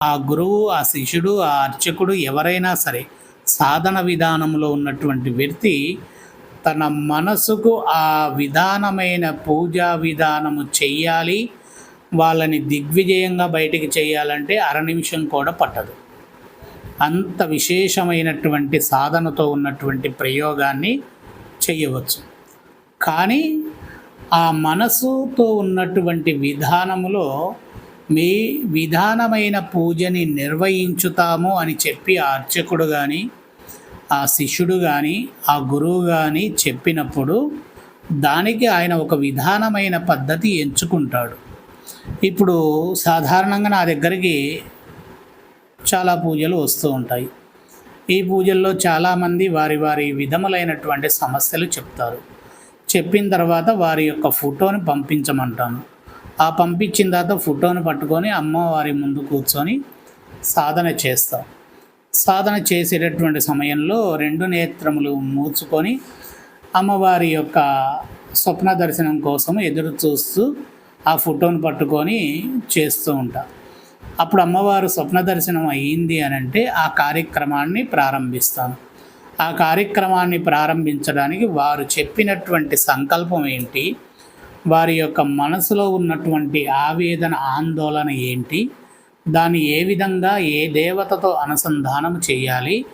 ఆ గురువు ఆ శిష్యుడు ఆ అర్చకుడు ఎవరైనా సరే సాధన విధానంలో ఉన్నటువంటి వ్యక్తి తన మనసుకు ఆ విధానమైన పూజా విధానము చెయ్యాలి వాళ్ళని దిగ్విజయంగా బయటికి చేయాలంటే అర నిమిషం కూడా పట్టదు. అంత విశేషమైనటువంటి సాధనతో ఉన్నటువంటి ప్రయోగాన్ని చేయవచ్చు కానీ ఆ మనసుతో ఉన్నటువంటి విధానములో మీ విధానమైన పూజని నిర్వహించుతాము అని చెప్పి ఆ అర్చకుడు కానీ ఆ శిష్యుడు కానీ ఆ గురువు కానీ చెప్పినప్పుడు దానికి ఆయన ఒక విధానమైన పద్ధతి ఎంచుకుంటాడు. ఇప్పుడు సాధారణంగా నా దగ్గరికి చాలా పూజలు వస్తూ ఉంటాయి. ఈ పూజల్లో చాలామంది వారి వారి విధములైనటువంటి సమస్యలు చెప్తారు. చెప్పిన తర్వాత వారి యొక్క ఫోటోని పంపించమంటాను. ఆ పంపించిన తర్వాత ఫోటోని పట్టుకొని అమ్మవారి ముందు కూర్చొని సాధన చేస్తాం. సాధన చేసేటటువంటి సమయంలో రెండు నేత్రములు మూసుకొని అమ్మవారి యొక్క స్వప్న దర్శనం కోసం ఎదురు చూస్తూ ఆ ఫోటోను పట్టుకొని చేస్తూ ఉంటాం. అప్పుడు అమ్మవారు స్వప్న దర్శనం అయ్యింది అని అంటే ఆ కార్యక్రమాన్ని ప్రారంభిస్తాను. ఆ కార్యక్రమాన్ని ప్రారంభించడానికి వారు చెప్పినటువంటి సంకల్పం ఏంటి? వారి యొక్క మనసులో ఉన్నటువంటి ఆవేదన ఆందోళన ఏంటి? దాన్ని ఏ విధంగా ఏ దేవతతో అనుసంధానం చేయాలి?